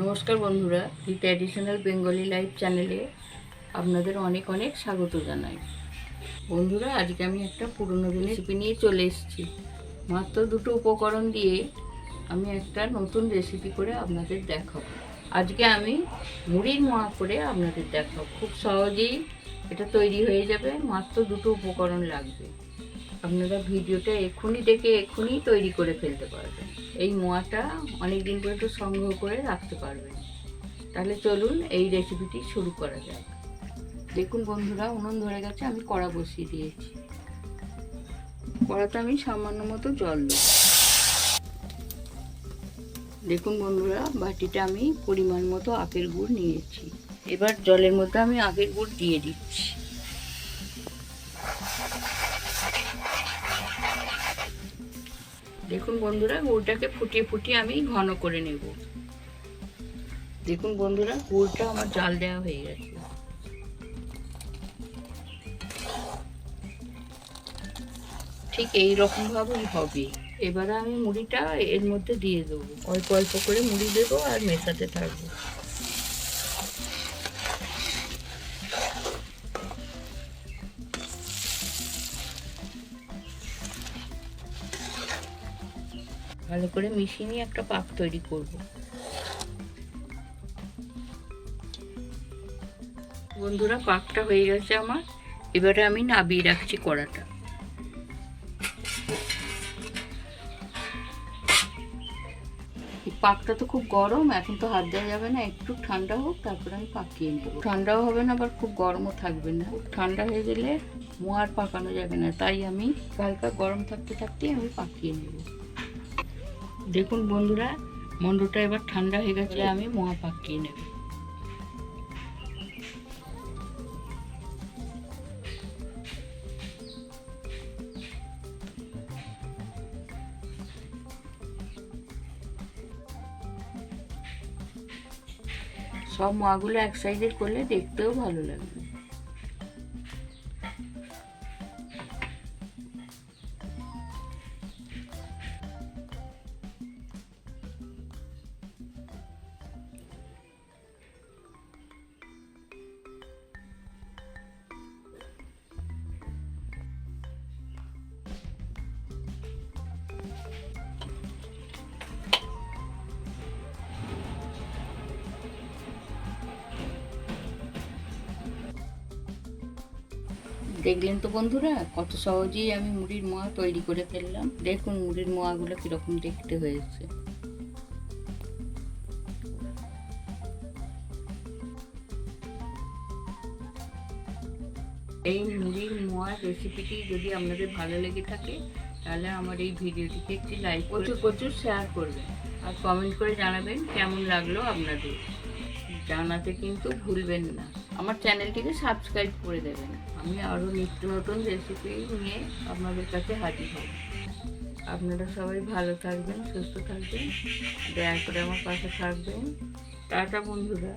নমস্কার বন্ধুরা দি traditional Bengali life চ্যানেলে আপনাদের অনেক অনেক স্বাগত জানাই। বন্ধুরা, আজকে আমি একটা পুরনো দিনের রেসিপি নিয়ে চলে এসেছি। মাত্র দুটো উপকরণ দিয়ে আমি একটা নতুন রেসিপি করে আপনাদের দেখাবো। আজকে আমি মুড়ির মোয়া করে আপনাদের দেখাবো। খুব সহজেই এটা তৈরি হয়ে যাবে, মাত্র দুটো উপকরণ লাগবে। আপনারা ভিডিওটা এক্ষুনি দেখে এক্ষুনি তৈরি করে ফেলতে পারবেন। এই মোয়াটা অনেক দিন একটু সংগ্রহ করে রাখতে পারবেন। তাহলে চলুন এই রেসিপিটি শুরু করা যাক। দেখুন বন্ধুরা, উনুন ধরে গেছে, আমি কড়া বসিয়ে দিয়েছি। কড়াতে আমি সামান্য মতো জল দেব। দেখুন বন্ধুরা, বাটিটা আমি পরিমাণ মতো আখের গুড় নিয়েছি। এবার জলের মধ্যে আমি আখের গুড় দিয়ে দিচ্ছি। দেখুন বন্ধুরা, গুড়টাকে ফুটিয়ে ফুটিয়ে আমি ঘন করে নেব। দেখুন বন্ধুরা, গুড়টা আমার জাল দেওয়া হয়ে গেছে। ঠিক এই রকম ভাবেই হবে। এবারে আমি মুড়িটা এর মধ্যে দিয়ে দেবো। অল্প অল্প করে মুড়ি দেবো আর মেশাতে থাকব। ভালো করে মিশিয়ে নিয়ে একটা পাক তৈরি করব। বন্ধুরা, পাকটা হয়ে গেছে আমার। এবারে আমি নাবিয়ে রাখছি কড়াটা। পাকটা তো খুব গরম, এখন তো হাত দেওয়া যাবে না। একটু ঠান্ডা হোক, তারপরে আমি পাকিয়ে নেব। ঠান্ডাও হবে না, আবার খুব গরমও থাকবে না। ঠান্ডা হয়ে গেলে মোয়ার পাকানো যাবে না। তাই আমি হালকা গরম থাকতে থাকতেই আমি পাকিয়ে নেব। দেখুন বন্ধুরা মন্ডটা এবার ঠান্ডা হয়ে গেছে, আমি মোয়া পাকিয়ে নেব। সব মাগুলো এক সাইজের করলে দেখতেও ভালো লাগবে। দেখলেন তো বন্ধুরা কত সহজেই আমি মুড়ির মোয়া তৈরি করে ফেললাম। দেখুন মুড়ির মোয়াগুলো কীরকম দেখতে হয়েছে। এই মুড়ির মোয়ার রেসিপিটি যদি আপনাদের ভালো লেগে থাকে তাহলে আমার এই ভিডিওটিকে একটি লাইক প্রচুর প্রচুর শেয়ার করবেন। আর কমেন্ট করে জানাবেন কেমন লাগল আপনাদের। জানাতে কিন্তু ভুলবেন না। আমার চ্যানেলটিকে সাবস্ক্রাইব করে দেবেন। আমি আরও নিত্য নতুন রেসিপি নিয়ে আপনাদের কাছে হাজির হব। আপনারা সবাই ভালো থাকবেন, সুস্থ থাকবেন, দয়া করে আমার পাশে থাকবেন। টাটা বন্ধুরা।